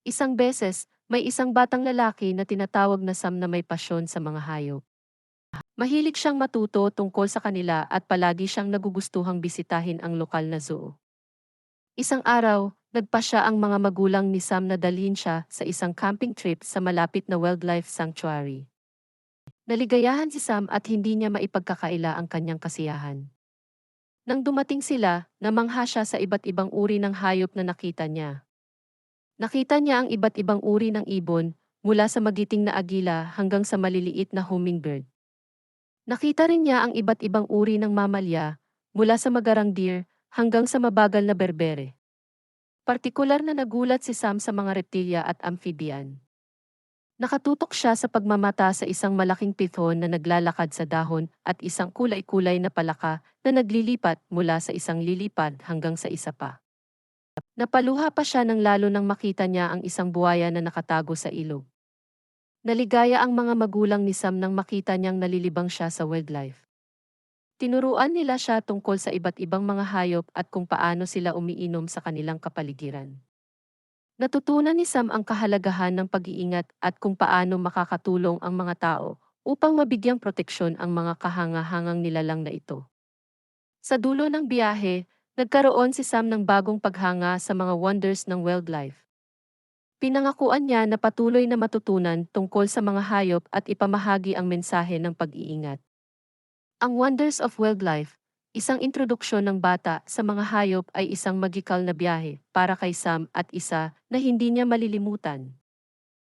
Isang beses, may isang batang lalaki na tinatawag na Sam na may pasyon sa mga hayop. Mahilig siyang matuto tungkol sa kanila at palagi siyang nagugustuhang bisitahin ang lokal na zoo. Isang araw, nagpasya ang mga magulang ni Sam na dalhin siya sa isang camping trip sa malapit na wildlife sanctuary. Naligayahan si Sam at hindi niya maipagkakaila ang kanyang kasiyahan. Nang dumating sila, namangha siya sa iba't ibang uri ng hayop na nakita niya. Nakita niya ang iba't ibang uri ng ibon, mula sa magiting na agila hanggang sa maliliit na hummingbird. Nakita rin niya ang iba't ibang uri ng mamalya, mula sa magarang deer hanggang sa mabagal na berbere. Partikular na nagulat si Sam sa mga reptilya at amphibian. Nakatutok siya sa pagmamata sa isang malaking python na naglalakad sa dahon at isang kulay-kulay na palaka na naglilipat mula sa isang lilipad hanggang sa isa pa. Napaluha pa siya nang lalo nang makita niya ang isang buwaya na nakatago sa ilog. Naligaya ang mga magulang ni Sam nang makita niyang nalilibang siya sa wildlife. Tinuruan nila siya tungkol sa iba't ibang mga hayop at kung paano sila umiinom sa kanilang kapaligiran. Natutunan ni Sam ang kahalagahan ng pag-iingat at kung paano makakatulong ang mga tao upang mabigyang proteksyon ang mga kahangahangang nilalang na ito. Sa dulo ng biyahe, nagkaroon si Sam ng bagong paghanga sa mga wonders ng wildlife. Pinangakuan niya na patuloy na matutunan tungkol sa mga hayop at ipamahagi ang mensahe ng pag-iingat. Ang Wonders of Wildlife, isang introduksyon ng bata sa mga hayop ay isang magical na biyahe para kay Sam at isa na hindi niya malilimutan.